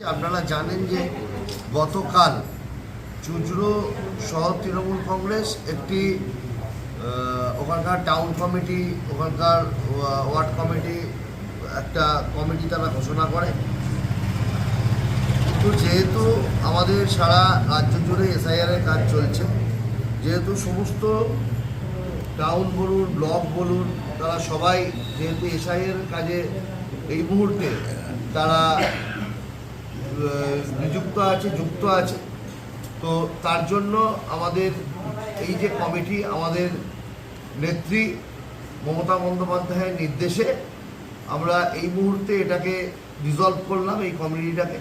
আপনারা জানেন যে গতকাল চুঁচুড়ো শহর তৃণমূল কংগ্রেস একটি ওখানকার টাউন কমিটি ওখানকার ওয়া- ওয়ার্ড কমিটি একটা কমিটি তারা ঘোষণা করে। কিন্তু যেহেতু আমাদের সারা রাজ্য জুড়ে এসআইআরের কাজ চলছে, যেহেতু সমস্ত টাউন বলুন ব্লক বলুন, তারা সবাই যেহেতু এসআইয়ের কাজে এই মুহূর্তে তারা নিযুক্ত আছে, যুক্ত আছে। তো তার জন্য আমাদের এই যে কমিটি, আমাদের নেত্রী মমতা বন্দ্যোপাধ্যায়ের নির্দেশে আমরা এই মুহূর্তে এটাকে রিজলভ করলাম, এই কমিটিটাকে।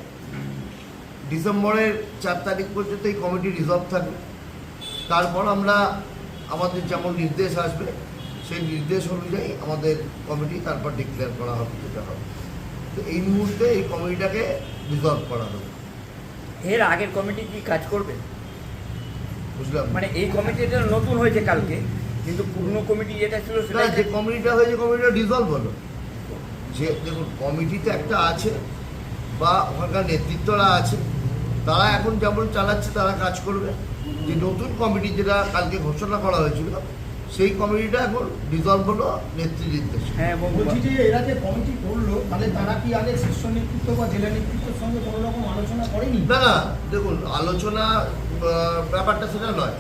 ডিসেম্বরের চার তারিখ পর্যন্ত এই কমিটি রিজলভ থাকবে। তারপর আমরা আমাদের যেমন নির্দেশ আসবে, সেই নির্দেশ অনুযায়ী আমাদের কমিটি তারপর ডিক্লেয়ার করা হবে, যেটা হবে। তো এই মুহূর্তে এই কমিটিটাকে রিজলভ করা হবে এর আগের কমিটি কি কাজ করবে? বুঝলাম মানে এই কমিটিটা নতুন হয়েছে কালকে কিন্তু পুরনো কমিটি যেটা ছিল সেটা যে কমিটিটা হয়েছে কমিটিটা ডিজলভ হলো। যে দেখুন কমিটিতে একটা আছে বা ওখানকার নেতৃত্বরা আছে তারা এখন যেমন চালাচ্ছে তারা কাজ করবে। যে নতুন কমিটি যেটা কালকে ঘোষণা করা হয়েছিল সেই কমিটিটা এখন ডিজলভ হলো নেত্রী নির্দেশে হ্যাঁ বলছি যে এরা যে কমিটি করল তাহলে তারা কি আগে শীর্ষ নেতৃত্ব বা জেলা নেতৃত্বের সঙ্গে কোনো রকম আলোচনা করেনি? না না দেখুন আলোচনা ব্যাপারটা সেটা নয়।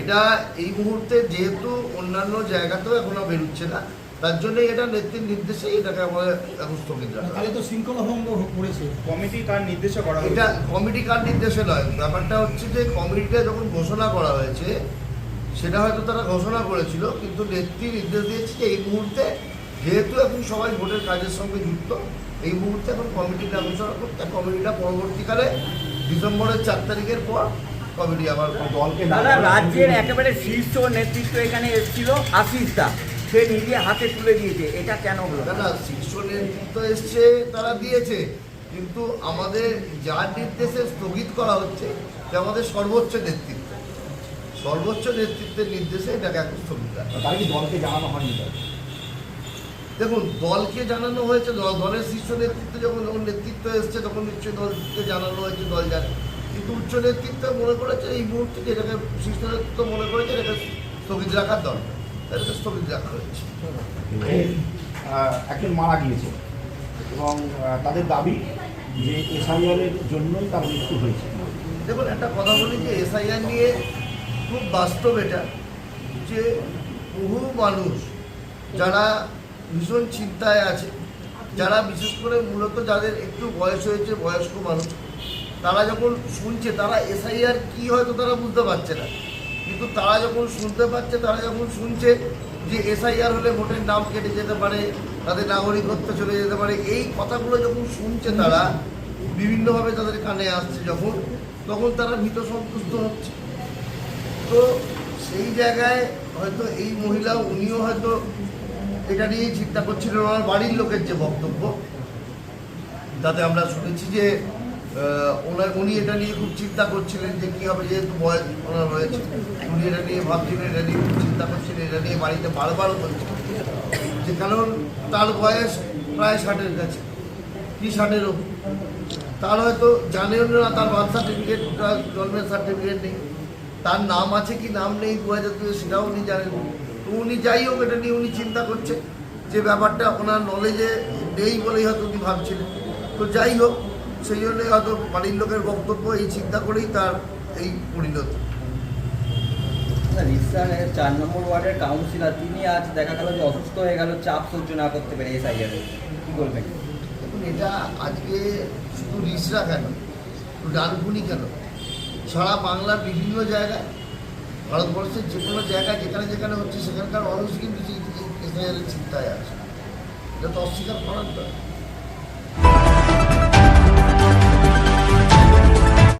এটা এই মুহূর্তে যেহেতু অন্যান্য জায়গাতেও এখনও বেরোচ্ছে না তার জন্য এটা নেত্রীর নির্দেশে এটাকে আমাদের এখন স্থগিত রাখা তাহলে তো শৃঙ্খলা ভঙ্গ করেছে। কমিটি তার নির্দেশে করা এটা কমিটি কার নির্দেশে নয় ব্যাপারটা হচ্ছে যে কমিটিটা যখন ঘোষণা করা হয়েছে সেটা হয়তো তারা ঘোষণা করেছিল কিন্তু নেত্রী নির্দেশ দিয়েছে যে এই মুহূর্তে যেহেতু এখন সবাই ভোটের কাজের সঙ্গে যুক্ত এই মুহূর্তে এখন কমিটিটা ঘোষণা করতে কমিটিটা পরবর্তীকালে ডিসেম্বরের চার তারিখের পর কমিটি আবার দলকে রাজ্যের একেবারে শীর্ষ নেতৃত্ব এখানে এসেছিল আশিস দা। সে নিজে হাতে তুলে দিয়েছে এটা কেন হলো? না শীর্ষ নেতৃত্ব এসছে তারা দিয়েছে কিন্তু আমাদের যার নির্দেশে স্থগিত করা হচ্ছে যে আমাদের সর্বোচ্চ নেতৃত্ব। সর্বোচ্চ নেতৃত্বের নির্দেশে এটাকে এখন স্থগিত রাখা তার কি দলকে জানানো হয়নি? দেখুন দলকে জানানো হয়েছে দলের শীর্ষ নেতৃত্ব যখন যখন নেতৃত্ব এসছে তখন নিশ্চয়ই দলকে জানানো হয়েছে দল জানে। কিন্তু উচ্চ নেতৃত্ব মনে করেছে এই মুহূর্তে যেটাকে শীর্ষ নেতৃত্ব মনে করেছে এটাকে স্থগিত রাখার দরকার। এটাকে স্থগিত রাখা হয়েছে। একজন মারা গিয়েছে এবং তাদের দাবি যে এসআইআর এর জন্যই তার মৃত্যু হয়েছে। দেখুন একটা কথা বলি যে এসআইআর নিয়ে খুব বাস্তব এটা যে বহু মানুষ যারা ভীষণ চিন্তায় আছে, যারা বিশেষ করে মূলত যাদের একটু বয়স হয়েছে, বয়স্ক মানুষ, তারা যখন শুনছে, তারা এসআইআর কি হয়তো তারা বুঝতে পারছে না। কিন্তু তারা যখন শুনতে পাচ্ছে, তারা যখন শুনছে যে এসআইআর হলে ভোটের নাম কেটে যেতে পারে, তাদের নাগরিকত্ব চলে যেতে পারে, এই কথাগুলো যখন শুনছে তারা, বিভিন্নভাবে তাদের কানে আসছে যখন, তখন তারা ভীত সন্তুষ্ট হচ্ছে। তো সেই জায়গায় হয়তো এই মহিলা উনিও হয়তো এটা নিয়েই চিন্তা করছিলেন, ওনার বাড়ির লোকের যে বক্তব্য। তাতে আমরা শুনেছি যে ওনার, উনি এটা নিয়ে খুব চিন্তা করছিলেন যে কী হবে, যেহেতু বয়স ওনার রয়েছে উনি এটা নিয়ে ভাবছিলেন, এটা নিয়ে খুব চিন্তা করছিলেন, এটা নিয়ে বাড়িতে বারবার বলছেন যে কারণ তার বয়স প্রায় ষাটের কাছে। কি ষাটের ওপর? তার হয়তো জানেও না, তার বার্থ সার্টিফিকেট জন্মের সার্টিফিকেট নেই। তার নাম আছে কি নাম নেই দু হাজার দুই সেটাও উনি জানেন। তো উনি যাই হোক এটা নিয়ে উনি চিন্তা করছেন যে ব্যাপারটা ওনার নলেজে নেই বলেই হয়তো উনি ভাবছিলেন। তো যাই হোক সেই জন্য হয়তো বাড়ির লোকের বক্তব্য এই চিন্তা করেই তার এই পরিণতি। চার নম্বর ওয়ার্ডের কাউন্সিলর তিনি আজ দেখা গেল যে অসুস্থ হয়ে গেল চাপ সহ্য না করতে পেরে এসআইআর কি বলবেন? দেখুন এটা আজকে শুধু রিসরা কেন ডানকুনি কেন? সারা বাংলার বিভিন্ন জায়গায় ভারতবর্ষের যে কোনো জায়গায় যেখানে যেখানে হচ্ছে সেখানকার মানুষ কিন্তু ইসরায়েলের চিন্তায় আছে এটা তো অস্বীকার করার নয়